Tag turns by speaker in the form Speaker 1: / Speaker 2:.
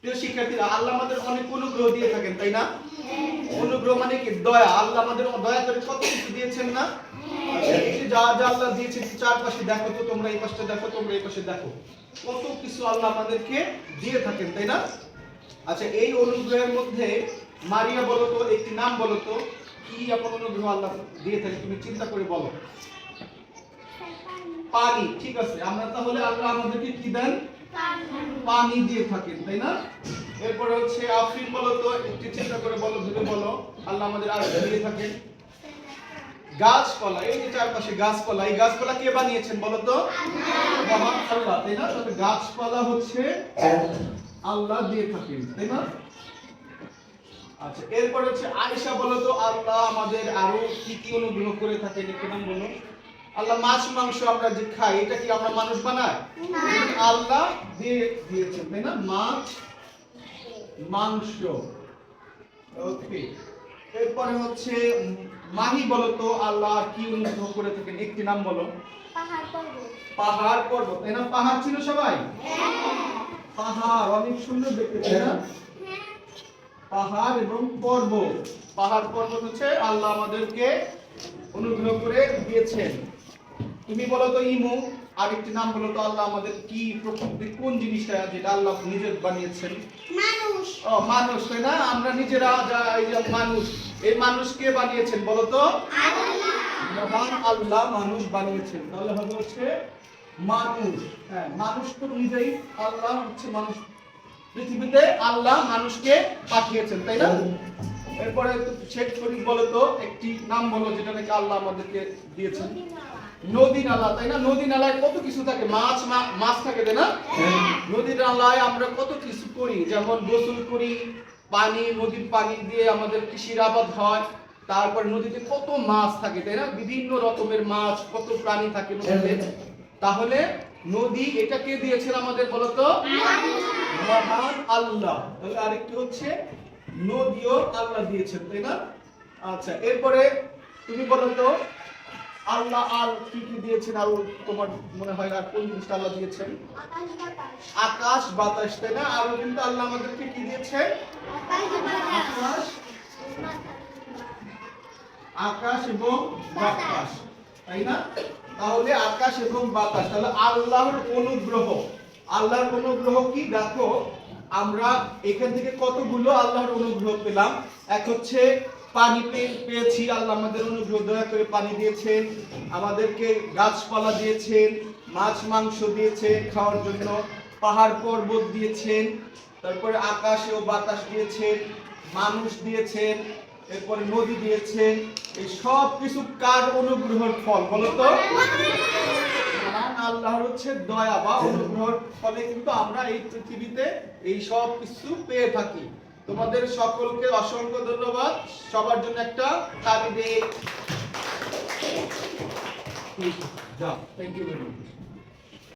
Speaker 1: প্রিয় শিক্ষার্থীরা, আল্লাহ আমাদের অনেক অনুগ্রহ দিয়ে থাকেন, তাই না? অনুগ্রহ মানে কি? দয়া। আল্লাহ আমাদের দয়া করে কত কিছু দিয়েছেন না? যে যা আল্লাহ চারপাশে দেখো তো তোমরা, এই পাশে দেখো, তোমরা এই পাশে দেখো। কত কিছু আল্লাহ আমাদেরকে দিয়ে থাকেন, তাই না? আচ্ছা এই অনুগ্রহের মধ্যে মারিয়া বলো তো, একটি নাম বলো তো, কি এমন অনুগ্রহ আল্লাহ দিয়ে থাকে, তুমি চিন্তা করে বলো। পানি, ঠিক আছে। আমরা তাহলে আল্লাহ আমাদেরকে কি দেন? পানি দিয়ে থাকেন, তাই না? এরপরে হচ্ছে আফরিন বলো তো, একটু চিন্তা করে বলো, ভেবে বলো। আল্লাহ আমাদের আর দিয়ে থাকেন। গাছপালা, এই যে চারপাশে গাছপালা, এই গাছপালা কে বানিয়েছেন বলো তো? মহান আল্লাহ, তাই না? তবে গাছপালা হচ্ছে আল্লাহ দিয়ে থাকেন, তাই না? আচ্ছা এরপর হচ্ছে আয়েশা বলো তো, আল্লাহ আমাদের আরও কি কি অনুগ্রহ করে থাকেন? একটু নাম বলো। আল্লাহ মাছ মাংস আমরা যে খাই এটা কি আমরা মানুষ বানাই? আল্লাহ দিয়ে দিয়েছেন তাই না? মাছ মাংস। ওকে। এরপরে হচ্ছে মাহি বলো তো আল্লাহ কি অনুগ্রহ করে থাকেন? একটি নাম বলো। পাহাড় পর্বত। তাই না? পাহাড় ছিল সবাই? পাহাড় অনেক সুন্দর দেখতে তাই না? পাহাড় এবং পর্বত। পাহাড় পর্বত হচ্ছে আল্লাহ আমাদেরকে অনুগ্রহ করে দিয়েছেন। তুমি বলো তো ইমু আরেকটি নাম বলো তো আল্লাহ আমাদের কি প্রকৃতির কোন জিনিসটা যেটা আল্লাহ নিজের বানিয়েছেন?
Speaker 2: মানুষ।
Speaker 1: ও মানুষ তাই না? আমরা নিজেরা যা এই যে মানুষ এই মানুষকে বানিয়েছেন বলো তো? মহান আল্লাহ মানুষ বানিয়েছেন। তাহলে হবে হচ্ছে মানুষ। হ্যাঁ মানুষ তো নিজেই আল্লাহ হচ্ছে মানুষ। পৃথিবীতে আল্লাহ মানুষকে পাঠিয়েছেন তাই না? এরপরে শেখ শরীফ বলো তো একটি নাম বলো যেটা নাকি আল্লাহ আমাদেরকে দিয়েছেন। নদী নালা তাই না? নদী নালায় কত কিছু থাকে? মাছ মাছ থাকে তাই না? নদী নালায় আমরা কত কিছু করি যেমন গোসল করি পানি নদীর পানি দিয়ে আমাদের কৃষির আবাদ হয় তারপর নদীতে কত মাছ থাকে তাই না? বিভিন্ন রকমের মাছ কত প্রাণী থাকে নদীতে। তাহলে নদী এটা কে দিয়েছেন আমাদের বলতো মহান আল্লাহ। তাহলে আরেকটি হচ্ছে নদীও আল্লাহ দিয়েছেন তাই না? আচ্ছা এরপরে তুমি বলো তো আল্লাহ আর কি কি দিয়েছেন আর তোমার মনে হয় আর কোন জিনিসটা আল্লাহ দিয়েছেন?
Speaker 2: আকাশ, বাতাস,
Speaker 1: তাই না? আরও কিন্তু আল্লাহ আমাদেরকে কি দিয়েছে
Speaker 2: আকাশ
Speaker 1: আকাশ এবং বাতাস, তাই না? তাহলে আকাশ এবং বাতাস, তাহলে আল্লাহর অনুগ্রহ। আল্লাহর অনুগ্রহ কি? দেখো, আমরা এখান থেকে কতগুলো আল্লাহর অনুগ্রহ পেলাম? এক হচ্ছে পানি পে- পেয়েছি। আল্লাহ আমাদের অনুগ্রহ, দয়া করে পানি দিয়েছেন। আমাদেরকে গাছপালা দিয়েছেন, মাছ, মাংস দিয়েছেন, খাওয়ার জন্য পাহাড় পর্বত দিয়েছেন, তারপরে আকাশ ও বাতাস দিয়েছেন, মানুষ দিয়েছেন, এরপরে নদী দিয়েছেন। এই সব কিছু কার অনুগ্রহের ফল বলতো আল্লাহর হচ্ছে দয়া বা অনুগ্রহের ফলে কিন্তু আমরা এই পৃথিবীতে এই সব কিছু পেয়ে থাকি। তোমাদের সকলকে অসংখ্য ধন্যবাদ। সবার জন্য একটা তালি দিয়ে যাও। Thank you very much